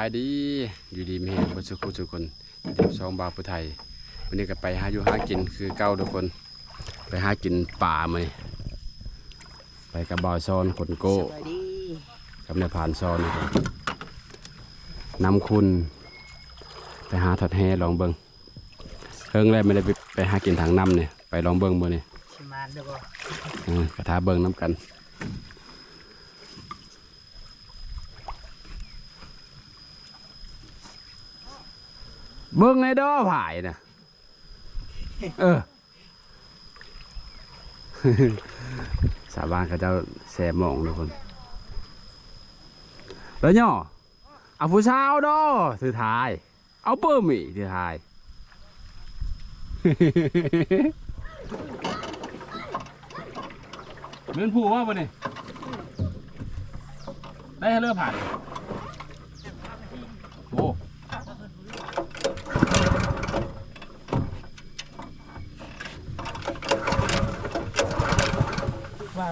บายดีอยู่ดีมีแรงบนสุขุทุกคนเตรียมซองบาวผู้ไทยวันนี้ก็ไปหาอยู่หากินคือเก้าทุกคน ไปหากินป่ามานี่ไปกับบาวซอนขนโก้สวัสดีกับนายผ่านซอนนะครับนำคุณ ไปหาถัดแฮลองเบิงเฮิงแรกไม่ได้ไปไปหากินทางน้ำเนี่ยไปลองเบิงมือนี่ชิมานเด้อบ่เออกระทาเบิงน้ำกัน เบิ้งไอ้ดอผายนะเออสาบานเขาเจ้าแสบหมองทุกคน แล้วย่อเอาผู้สาวดอถือทาย เอาเปิ้มอีกถือทายเลื่อนผู้ว่าบ่เนี่ยได้ให้เลือกผ่าน ว้า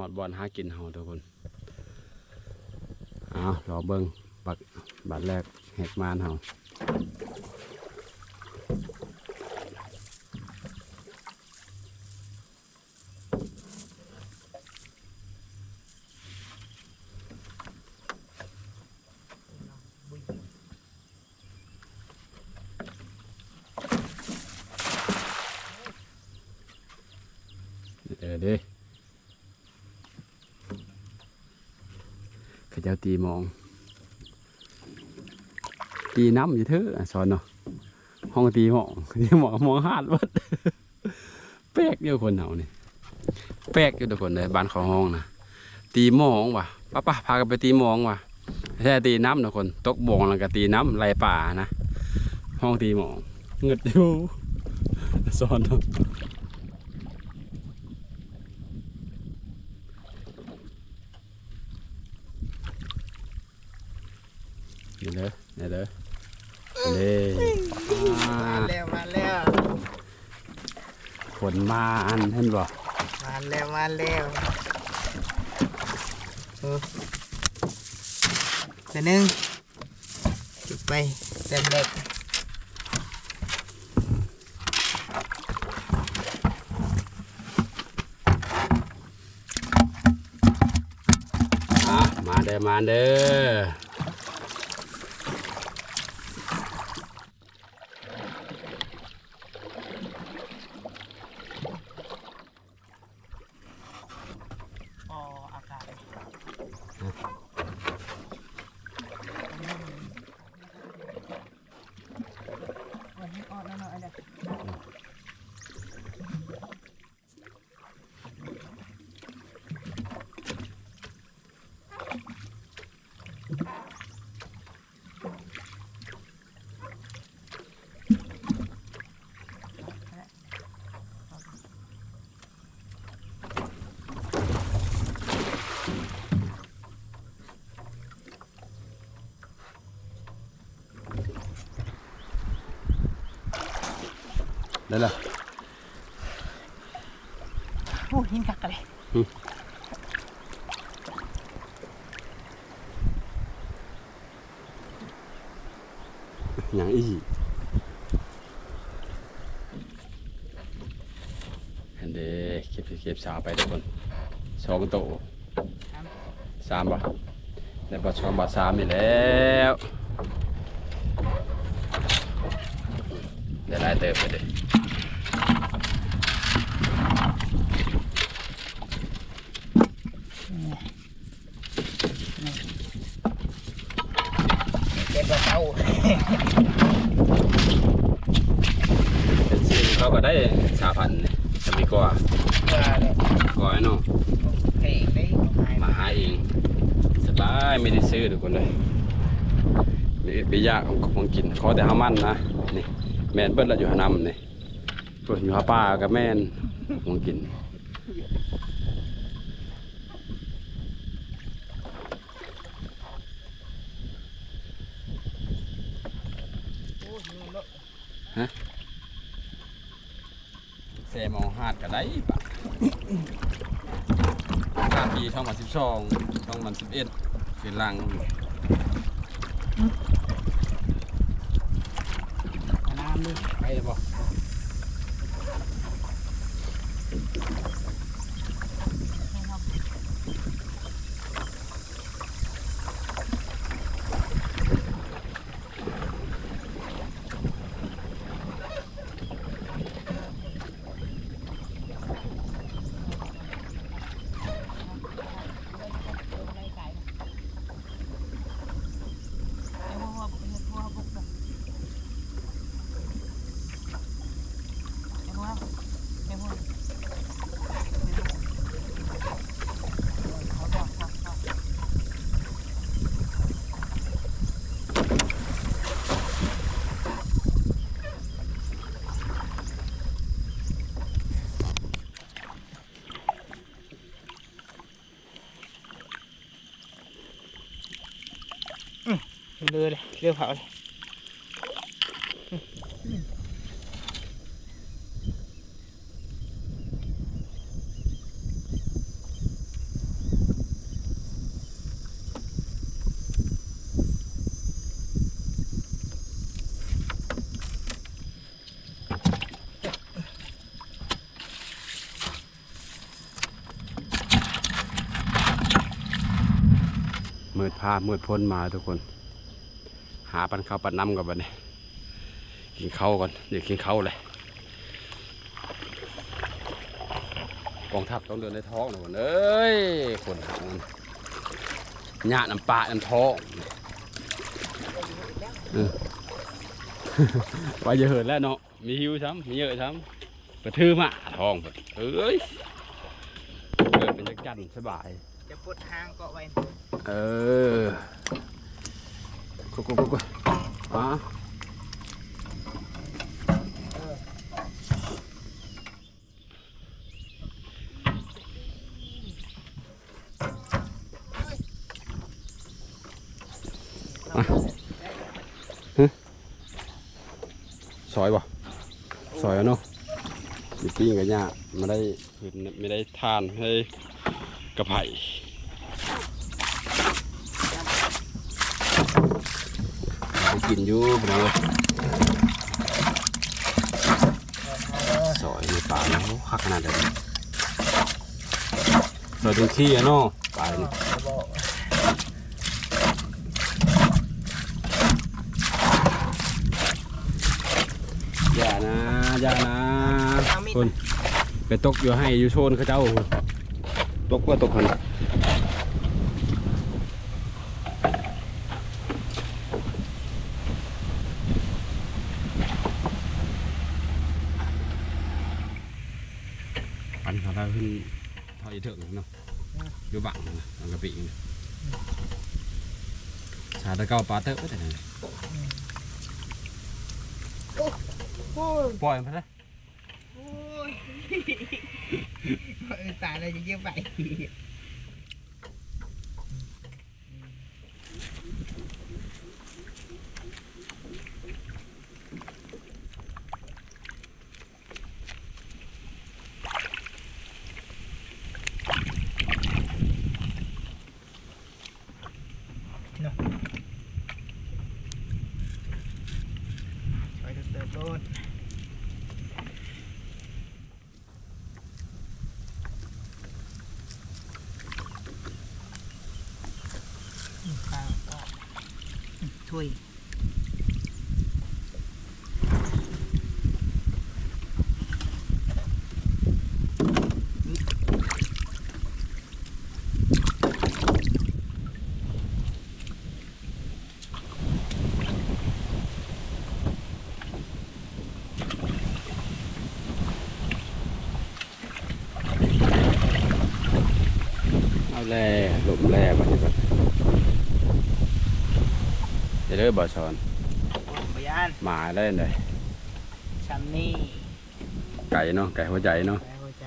อาก็หอดบอลหากินเฮาทุกคนเอารอเบิ้งบักบัตรแรกเหกมานเฮาเออเด้เขาเจ้า ตีมอง ตีน้ำอยู่เถอะอะสอนเนาะห้องตีหมองตีหมองมองหาดวัดแปลกเดียวคนเฮานี่แปลกอยู่ทุกคนเลยบ้านเขาห้องนะตีหมองว่ะป้าป้าพากันไปตีหมองว่ะแท้ตีน้ำทุกคนตกบ่องแล้วก็ตีน้ำไหลป่านะห้องตีหมองเงึดอยู่สอนเนาะ นี่เด้อนี่เด้อนี่อ่ามาแล้วมาแล้วขนมาอันเห็นบ่มาแล้วมาแล้วเออเดี๋ยวหนึงจุดไปเต็มเลยอะมาเด้อมาเด้อ พออากาศวันนี้อ่อนแล้วเนาะอันเนี้ย ได้ละโอ้หินคักกันเลยอย่างอีเห็นเด้เก็บเก็บสาวไปทุกคนสองโตะสามบ่ได้บ่สองบ่สามนี่แล้วได้หลายเติบไปเด้เก็บกระเต้า เป็นสิ่งเขาก็ ได้สามพันนี่จะมีกว่าเพื่อเลยก่อยเนาะเพลงได้ของไมาหาเองสบายไม่ได้ซื้อทุกคนเลยไม่ไม่ยากเอาของกินขอแต่ห้ามันนะนี่แม่นเบิ้ลละอยู่หานำนี่เพิ่นอยู่หาป้ากับแม่นของกิน โอ้หิวเนอะ เซมองฮาดกันได้ปะกลางปีช่ องสองพันสิบเอ็ดเป็นลัง เอาน้ำดิ ไปเลยบ่ ให้ครับ เรือเลยเรือเผาเลยมืดผ้ามืดพ้นมาทุกคนาปันข้าวปันน้ำก่อนบัดนี้กินข้าวก่อนเดี๋ยวกินข้าวเลยกองทัพต้องเดินในท้องนะคนเอ้ยคนหามันหยาน้ำปลาน้ำท้องไว่าจะเหินแล้วเนาะมีหิวซ้ำมีเยอะซ้ำกระทือมาทองเพิ่นเอ้ยเกิดเป็นจักจันทร์สบายจะปวดหางเกาะไว้เออ กุ๊กกุ๊กกุ๊กกุ๊กอะซอยบ่ซอยเอาเนาะมีปิ้งกับย่าไม่ได้ไม่ได้ทานให้กระไผ่ ไป กินอยู่พี่น้องเอ้ยซอยในป่าเนาะคักขนาดเดิมซอยจนขี้อะเนาะป่านี่บอกอย่านะอย่านะคุณไปตกอยู่ให้อยู่โซนเขาเจ้าตกว่าตกหันปันเขาได้ขึ้น เท่าอีเถิงเนาะอยู่บังนะบังกะปินะชาตะเก้าปลาเตอะแต่ไหน โอ้ย ปล่อยมันไปเลย โอ้ยเออตายเลยจะเยอะไป ถ้วย เอาแล่หลมแล่มาที่บัด เดี๋ยวเด้อบ่สอนพยานหมาได้เลยชันนี่ไก่เนาะไก่หัวใจเนาะแปลหัวใจ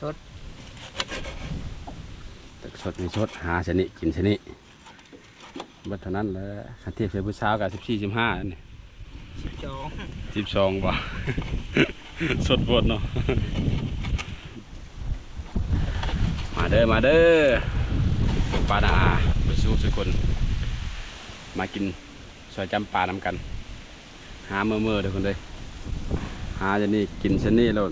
สดตึกสดมีสดหาชนิดกินชนิด บัดเท่านั้นแหล้วคันเทียบเสียผู้สาวกับสิบสี่สิบห้านี่ๆสิบสองสิบสองบ่ สดบดเนาะ มาเด้อ มาเด้อปลาดาไปสู้สุกคน มากินซอยจำปลานำกัน หาเมื่อเมื่อๆเด้อคนเลยหาจะนี่กินชนี่แล้ว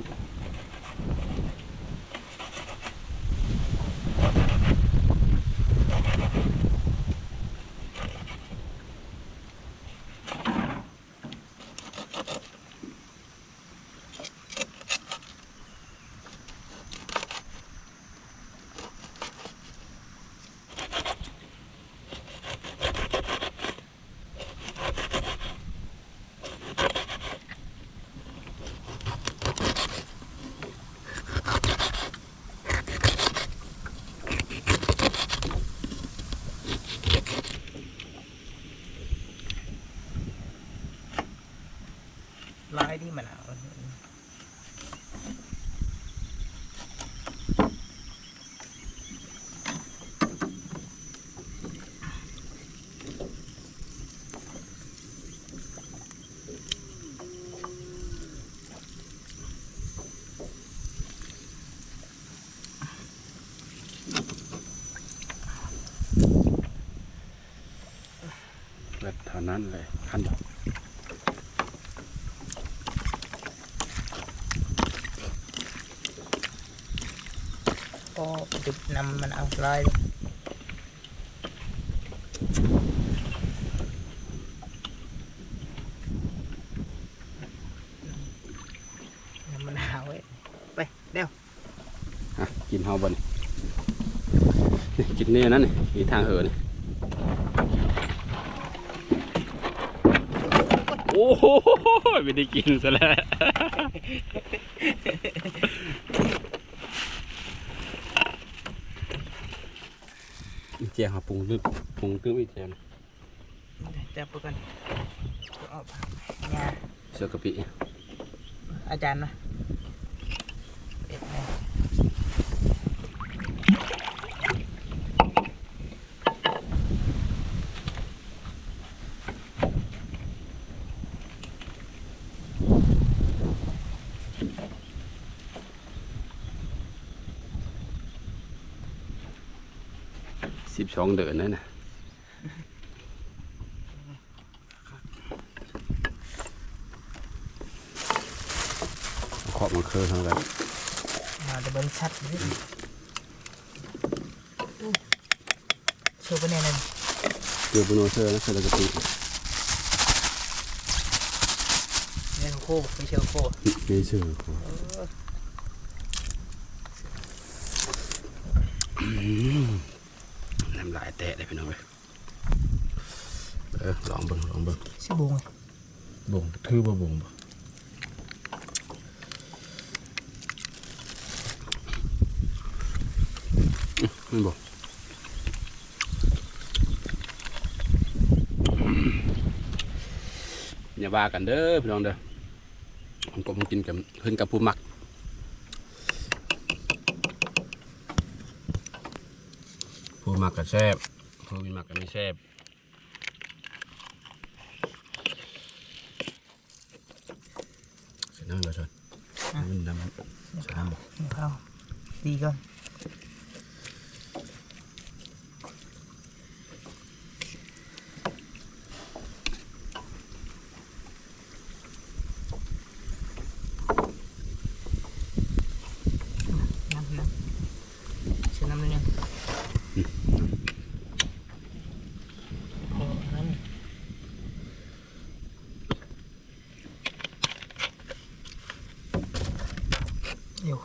ลายที่มันเอา แบบเท่านั้นเลยขั้นบอกก็จุดนำมันเอาลายนำมันเอาไว้ไปเดี๋ยวอะกินเฮาบนนี่กินเนี่ยนั่นนี่มีทางเหินโอ้โห ไม่ได้กินซะแล้ว อีเจียหาปรุงลึกปรุงตื้มอีเจียนะจับไปก่อนเอาเนี่ยเสือกะปิอาจารย์นะเอ็ด นะสิบสองเดือนนั่นนะขอบมันเคยทั้งนั้นมาเดี๋ยวเบิ้งชัดดิโชว์ไปแน่เลยเกลือปนโนเซอร์นะเสือกะปิเนี่ยโคไม่เชียวโคมีเสือน้ำลายแตะเลยพี่น้องเลยเออลองเบิ่งลองเบิ่งชื่อบงบ่งถือบ่บ่งบ่มันบ่อย่าว่ากันเด้อพี่น้องเด้อผมก็มากินกับขึ้นกับผู้มัก มักก็แซ่บผู้มีมักก็ไม่แซ่บเสร็จน้ำมันบ่ชนมันน้ำสามบ่เข้าดีก่อน อยู่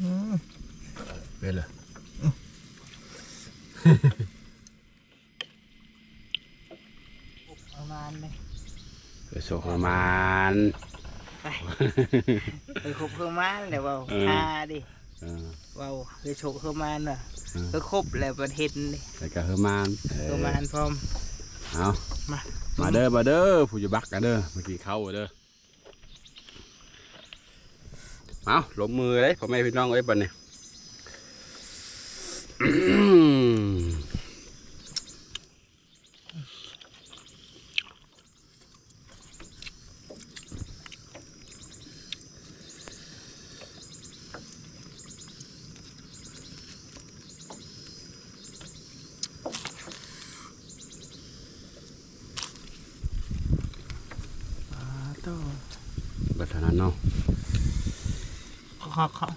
อืม เป็นเลย ประมาณเลย ไปโซประมาณไปไปคบประมาณเลยเว่าเออ ฮาดิเออ เว่าไปโชกประมาณน่ะเออก็ครบแล้วประเทศนี่แล้วก็ประมาณเออระมาณพร้อม เอามา มาเด้อมาเด้อผู้จะบักกันเด้อเมื่อกี้เข้าเด้อเอาลงมือเลยพ่อแม่พี่น้องเอ้ยบัดนี้ ต่อ บัดเท่านั้นเนาะ ขอขอขอ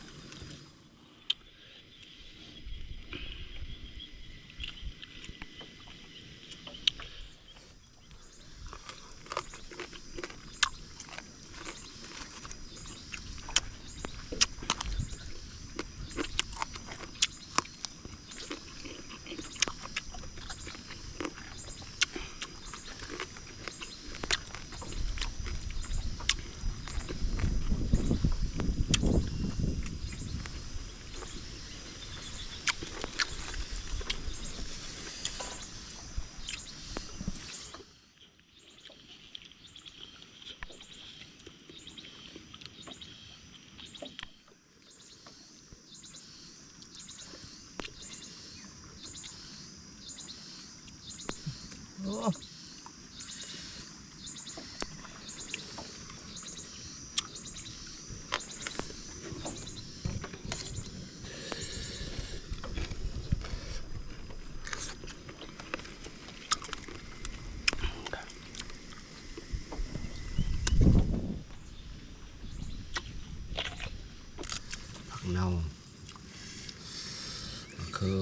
โอ้ ผักเน่าคือ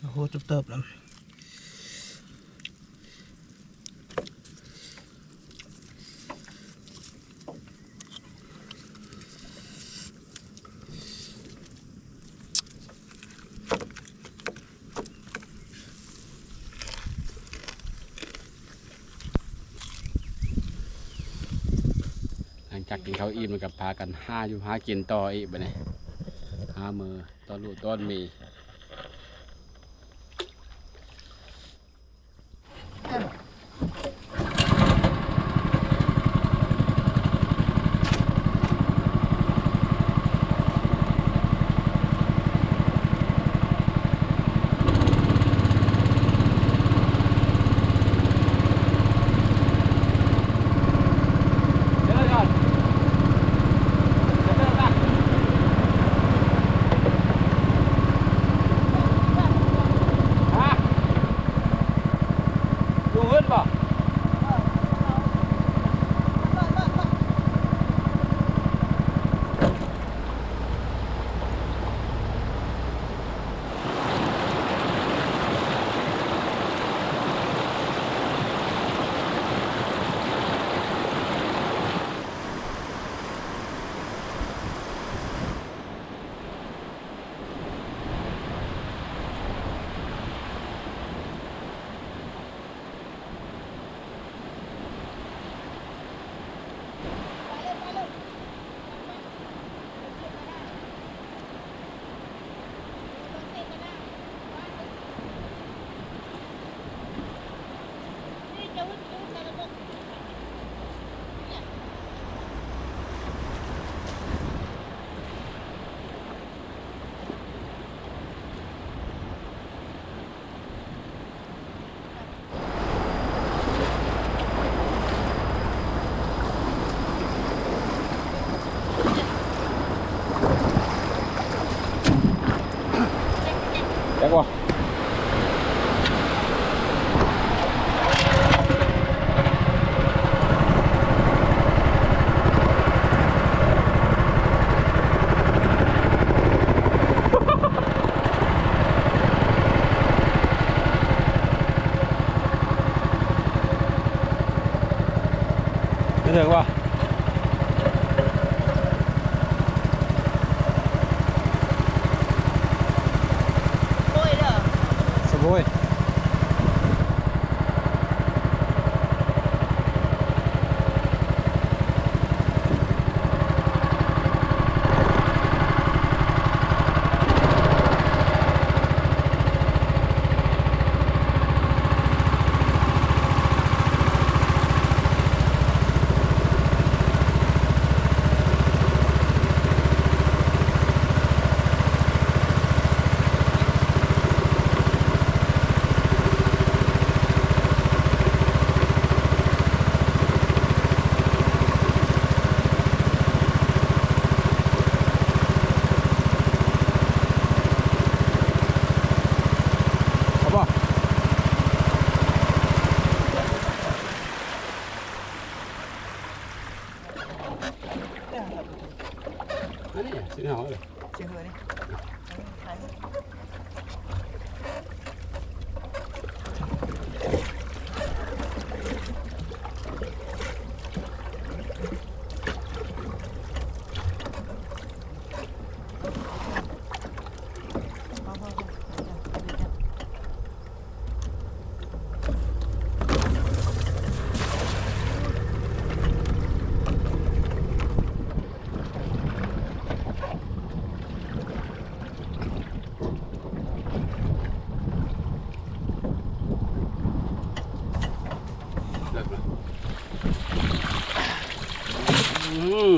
โอ้โหจุบเติบแล้วหลังจากกินข้าวอิ่มมันกับพากันห้าอยู่หากินต่ออีกบัดนี้ห้ามือตอนลูกต้นมี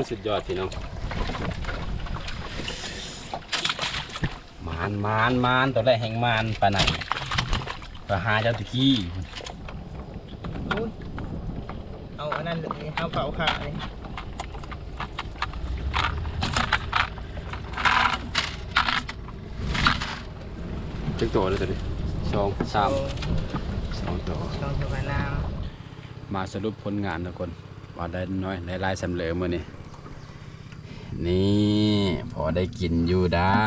สุดยอดพี่น้องมานมานมานตัวแรกแห่งมานปลาไหนปลาหาเจ้าตะกี้เอาอันนั้นเลยเอาเผาขาเลยจังตัวเลยตัวนี้สองสามสองตัวลองดูกันน้มาสรุปผลงานทุกคนว่าได้น้อยได้หลายสำเร็จมื่อนี้ นี่พอได้กินอยู่ได้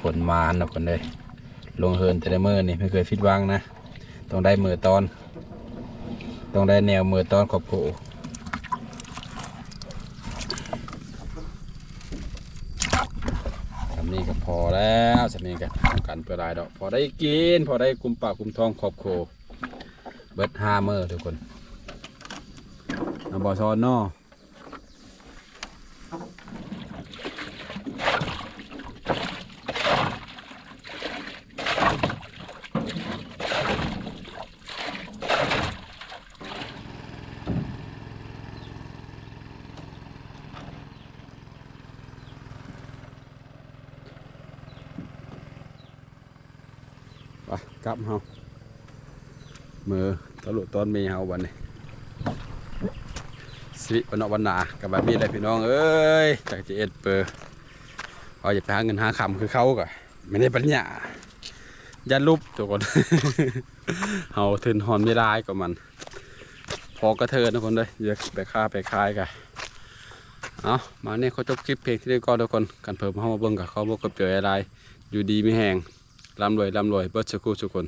คนมานทุกคนเลยลงเฮินแต่ละมือนี่ไม่เคยฟิดวังนะ ต้องได้มือตอน ต้องได้แนวมือตอนขอบโผสำนี้ก็พอแล้วสำนีก็ทำกันเพื่อรายดอก พอได้กิน พอได้กุมปากกุมทองขอบโคเบิร์ดห้าเมอร์ทุกคนน้ำบอซอนนอ ไปกลับเฮามือตะลุตอนมีเฮาวันนี้สิริวันนวันหนากับแบบนี้เลยพี่น้องเอ้ยจากจะเอ็ดเปอร์เอาอย่าไปหาเงินหาคำคือเขาก็ไม่ได้ปัญญาอย่าลุบทุกคนเฮาทึนหอนไม่ได้กับมัน พอกระเทินทุกคนเลยอย่าไปฆ่าไปคายกันเอามาเนี่ยเขาจบคลิปเพลงที่ได้ก่อนทุกคนกันเพิ่มเข้ามาเบิ่งกับเขาบอกกับเจออะไรอยู่ดีไม่แห้ง ร่ำรวยร่ำรวยเบิดสุกุทุกคน